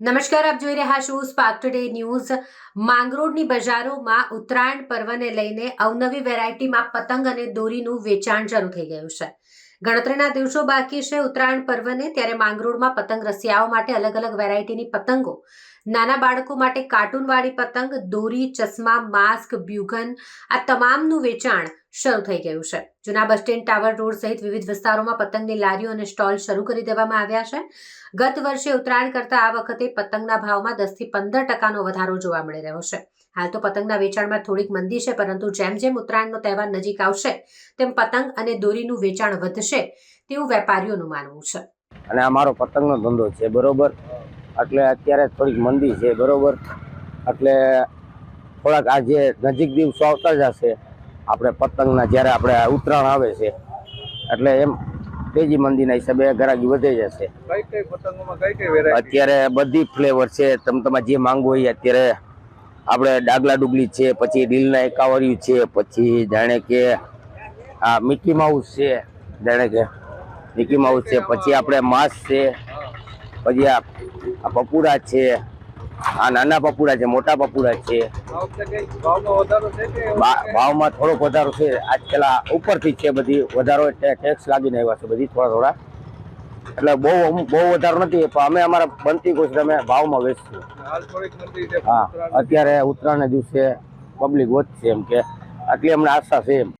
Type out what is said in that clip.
નમસ્કાર, આપ જોઈ રહ્યા છો સ્પાર્ક ટુડે ન્યૂઝ માંગરોળની બજારોમાં ઉત્તરાયણ પર્વને લઈને અવનવી વેરાયટીમાં પતંગ અને દોરીનું વેચાણ શરૂ થઈ ગયું છે. ગણતરીના દિવસો બાકી છે ઉત્તરાયણ પર્વને, ત્યારે માંગરોળમાં પતંગ રસિયાઓ માટે અલગ અલગ વેરાયટીની પતંગો. નાના બાળકો માટે કાર્ટૂનવાળી પતંગ, દોરી, ચશ્મા, માસ્ક, બ્યુગન, આ તમામનું વેચાણ શરૂ થઈ ગયું છે. જૂના બસ સ્ટેન્ડ, ટાવર રોડ સહિત વિવિધ વિસ્તારોમાં પતંગની લારીઓ અને સ્ટોલ શરૂ કરી દેવામાં આવ્યા છે. ગત વર્ષે ઉત્તરાયણ કરતા આ વખતે પતંગના ભાવમાં દસથી પંદર ટકાનો વધારો જોવા મળી રહ્યો છે. હાલ તો પતંગના વેચાણમાં થોડીક મંદી છે, પરંતુ જેમ જેમ ઉત્તરાયણનો તહેવાર નજીક આવશે, તેમ પતંગ અને દોરીનું વેચાણ વધશે તેવું વેપારીઓનું માનવું છે. અને અમારો પતંગનો ધંધો છે, બરોબર? એટલે અત્યારે થોડીક મંદી છે, બરોબર? એટલે થોડાક આ જે નજીક દિવસો આવતા જશે આપણે પતંગના જ્યારે આપણે ઉત્તરાયણ આવે છે એટલે એમ તેજી મંદીના હિસાબે ગ્રાહકી વધી જશે. અત્યારે બધી ફ્લેવર છે તમે તમારે જે માંગો હોય એ અત્યારે આપણે ડાગલા ડુગલી છે પછી ડીલના એકાવર્યું છે પછી જાણે કે આ મિકી માઉસ છે જાણે કે મિકી માઉસ છે પછી આપણે માસ છે પછી આ આ પપુડા છે આ નાના પપુડા છે, મોટા પપુડા છે. ભાવમાં થોડોક વધારો છે. આજ પેલા ઉપરથી છે બધી, વધારો ટેક્સ લાગીને આવ્યા છે બધી, થોડા થોડા. એટલે બહુ અમુક બહુ વધારો નથી, પણ અમે અમારા બનતી કોશિશ અમે ભાવમાં વેચશું હા, અત્યારે ઉત્તરાયણના દિવસે પબ્લિક વધશે એમ કે, આટલી અમને આશા છે એમ.